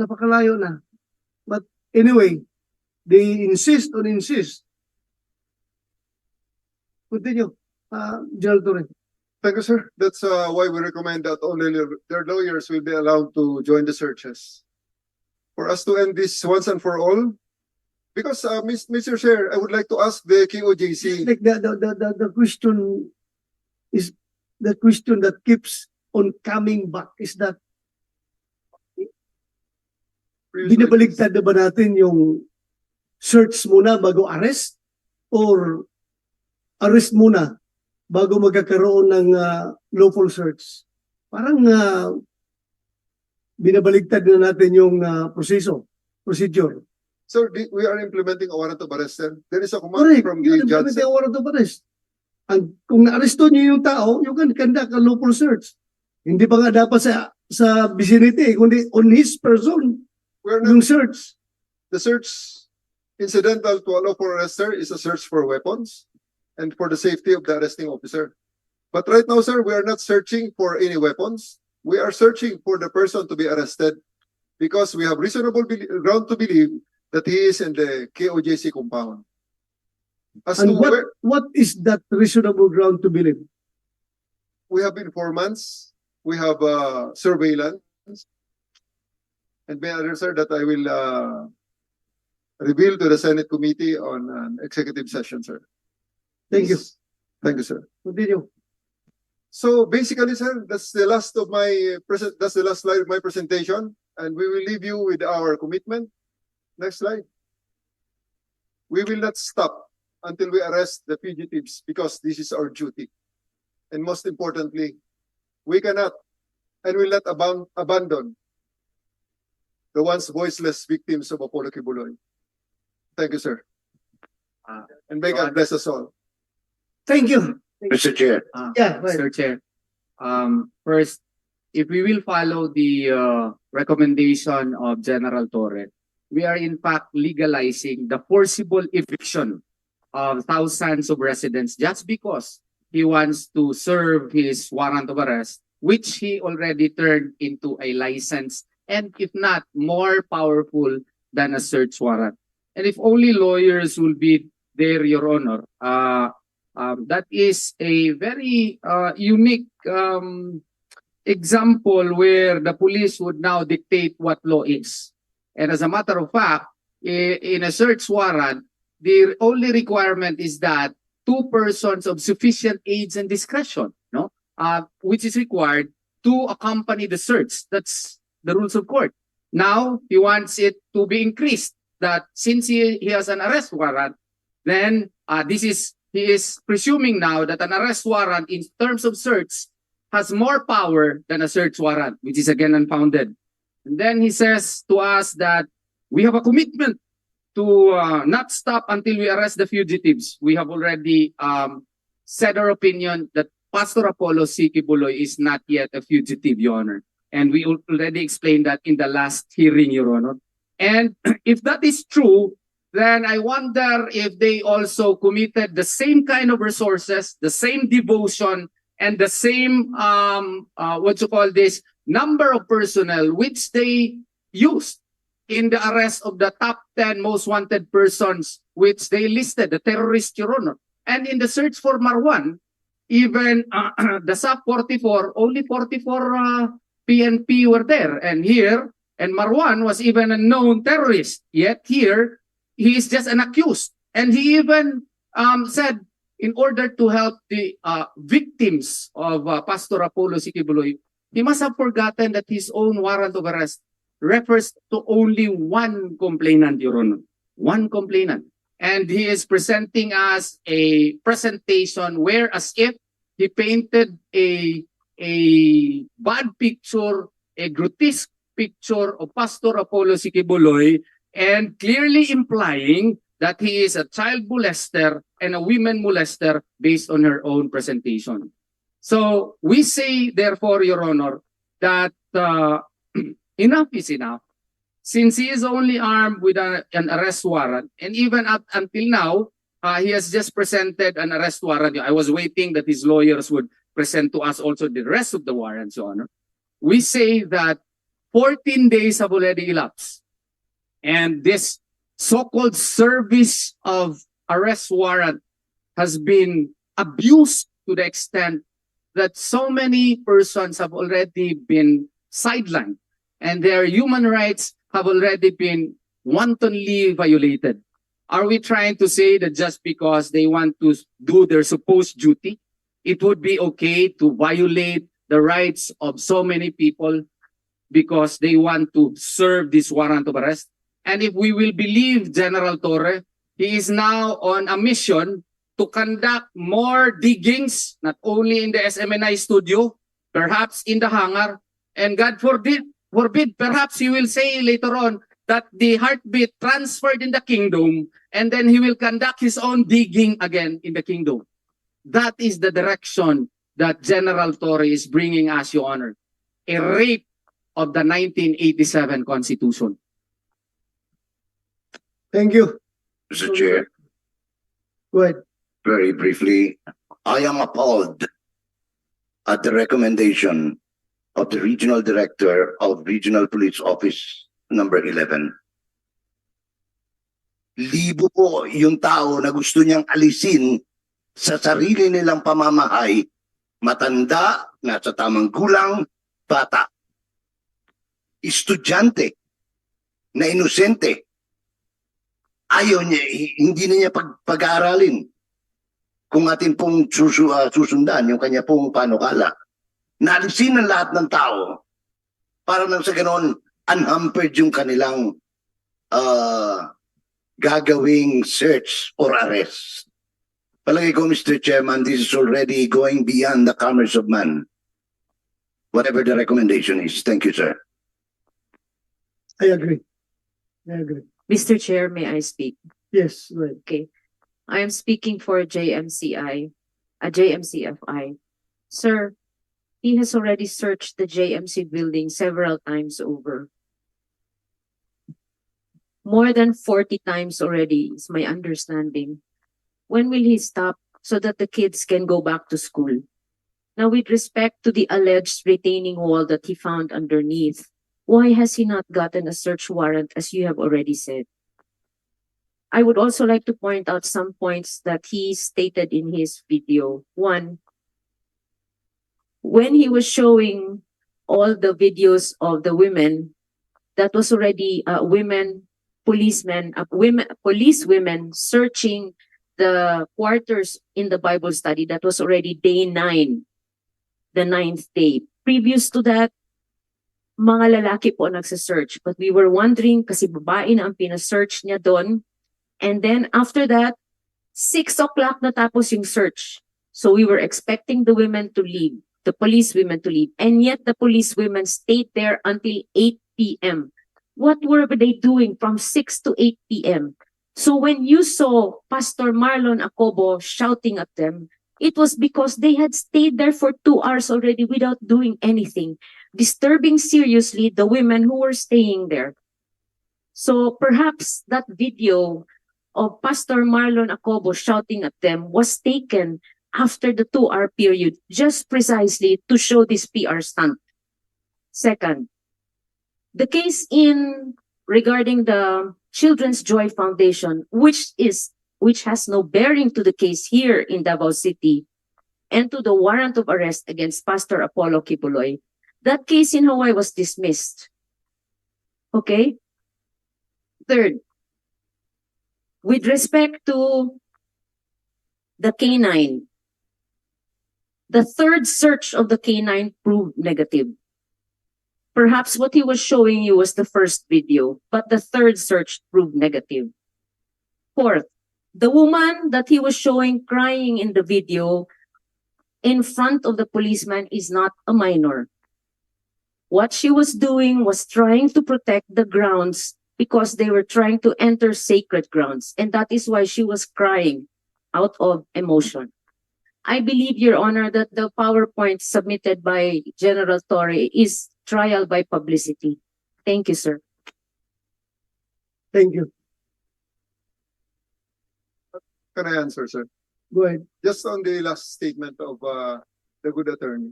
napakalayo na. But anyway, they insist on insist. Continue, uh, General Torre. Thank you, sir. That's uh, why we recommend that only their- lawyers will be allowed to join the searches. For us to end this once and for all, because, uh, Mr. Chair, I would like to ask the KOJC. Like the, the, the, the question is, the question that keeps on coming back is that binabaligtad na ba natin yung search muna bago arrest or arrest muna bago magkakaroon ng ah, lawful search? Parang ah, binabaligtad na natin yung ah, proseso, procedure. Sir, we are implementing a warrant of arrest, sir. There is a command Correct. from the judge. implement ang warrant of arrest. Ang, kung na-arresto niyo yung tao, you can conduct a lawful search. Hindi pa nga dapat sa sa vicinity, kundi on his person, We're not, yung search. the search incidental to a lawful arrest, sir, is a search for weapons and for the safety of the arresting officer. But right now, sir, we are not searching for any weapons. We are searching for the person to be arrested because we have reasonable bel- ground to believe that he is in the KOJC compound. As to And what, where, what is that reasonable ground to believe? we have informants, we have uh, surveillance, and many others, sir, that I will uh, reveal to the Senate Committee on an executive session, sir. Thank you. Thank you, sir. Continue. So basically, sir, that's the last of my present, that's the last slide of my presentation, and we will leave you with our commitment. Next slide. We will not stop until we arrest the fugitives because this is our duty. And most importantly, we cannot and will not aban- abandon the once voiceless victims of Apollo Kibuloy. Thank you, sir. Ah, And may God bless us all. Thank you. Mr. Chair, Yeah, right. Mr. Chair, um, first, if we will follow the uh, recommendation of General Torre, we are in fact legalizing the forcible eviction of thousands of residents just because he wants to serve his warrant of arrest, which he already turned into a license and if not more powerful than a search warrant. And if only lawyers will be there, Your Honor, uh, um, that is a very uh, unique um, example where the police would now dictate what law is. And as a matter of fact, in a search warrant, the only requirement is that two persons of sufficient age and discretion, no, uh, which is required to accompany the search. That's the rules of court. Now he wants it to be increased. That since he, he has an arrest warrant, then uh, this is he is presuming now that an arrest warrant in terms of search has more power than a search warrant, which is again unfounded. And then he says to us that we have a commitment to uh, not stop until we arrest the fugitives. We have already um, said our opinion that Pastor Apollo Sikibuloy is not yet a fugitive, Your Honor. And we already explained that in the last hearing, Your Honor. And if that is true, then I wonder if they also committed the same kind of resources, the same devotion, and the same um uh, what you call this number of personnel which they used in the arrest of the top 10 most wanted persons which they listed the terrorist your honor and in the search for marwan even uh, the sub 44 only 44 uh, pnp were there and here and marwan was even a known terrorist yet here he is just an accused and he even um, said in order to help the uh, victims of uh, Pastor Apollo Sikibuloy, he must have forgotten that his own warrant of arrest refers to only one complainant, Your Honor. One complainant. And he is presenting us a presentation where as if he painted a, a bad picture, a grotesque picture of Pastor Apollo Sikibuloy and clearly implying that he is a child molester and a women molester based on her own presentation. So we say, therefore, Your Honor, that uh, enough is enough. Since he is only armed with a- an arrest warrant, and even up until now, uh, he has just presented an arrest warrant. I was waiting that his lawyers would present to us also the rest of the warrants, Your Honor. We say that 14 days have already elapsed. And this so-called service of arrest warrant has been abused to the extent that so many persons have already been sidelined and their human rights have already been wantonly violated. Are we trying to say that just because they want to do their supposed duty, it would be okay to violate the rights of so many people because they want to serve this warrant of arrest? And if we will believe General Torre, he is now on a mission to conduct more diggings, not only in the SMNI studio, perhaps in the hangar, and God forbid, forbid, perhaps he will say later on that the heartbeat transferred in the kingdom, and then he will conduct his own digging again in the kingdom. That is the direction that General Torre is bringing us, Your Honor. A rape of the 1987 Constitution. Thank you. Mr. Chair, Go ahead. very briefly, I am appalled at the recommendation of the Regional Director of Regional Police Office number eleven. Libo po yung tao na gusto niyang alisin sa sarili nilang pamamahay, matanda, nasa tamang gulang, bata. Estudyante na inosente. Ayaw niya, hi- hindi na niya pag, pag-aaralin kung atin pong susu, ah, susundan yung kanya pong panukala. Naalisin ng lahat ng tao para nang sa ganon unhampered yung kanilang ah, gagawing search or arrest. Palagay ko, Mr. Chairman, this is already going beyond the commerce of man. Whatever the recommendation is. Thank you, sir. I agree. I agree. Mr. Chair, may I speak? Yes, go ahead. I am speaking for JMCI, a JMCFI. Sir, he has already searched the JMC building several times over. More than forty times already is my understanding. When will he stop so that the kids can go back to school? Now, with respect to the alleged retaining wall that he found underneath, why has he not gotten a search warrant as you have already said? I would also like to point out some points that he stated in his video. One, when he was showing all the videos of the women, that was already uh, women, policemen, uh, women, police women searching the quarters in the Bible study. That was already day nine, the ninth day. Previous to that, mga lalaki po nagsa-search. But we were wondering kasi babae na ang pina-search niya doon. And then after that, six o'clock natapos yung search. So we were expecting the women to leave, the police women to leave. And yet the police women stayed there until 8 p.m. What were they doing from 6 to 8 p.m.? So when you saw Pastor Marlon Acobo shouting at them, it was because they had stayed there for two hours already without doing anything, disturbing seriously the women who were staying there. So perhaps that video of Pastor Marlon Acobo shouting at them was taken after the two hour period, just precisely to show this PR stunt. Second, the case in regarding the Children's Joy Foundation, which is which has no bearing to the case here in Davao City and to the warrant of arrest against Pastor Apollo Kibuloy, that case in Hawaii was dismissed. Okay? Third, with respect to the canine, the third search of the canine proved negative. Perhaps what he was showing you was the first video, but the third search proved negative. Fourth, the woman that he was showing crying in the video in front of the policeman is not a minor. What she was doing was trying to protect the grounds because they were trying to enter sacred grounds. And that is why she was crying out of emotion. I believe, Your Honor, that the PowerPoint submitted by General Torre is trial by publicity. Thank you, sir. Thank you. Can I answer, sir? Go ahead. Just on the last statement of uh, the good attorney,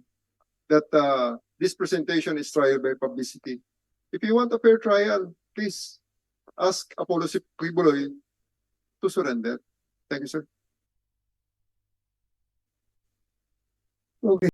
that uh, this presentation is trial by publicity. If you want a fair trial, please ask Apollo Kibuloy to surrender. Thank you, sir. Okay.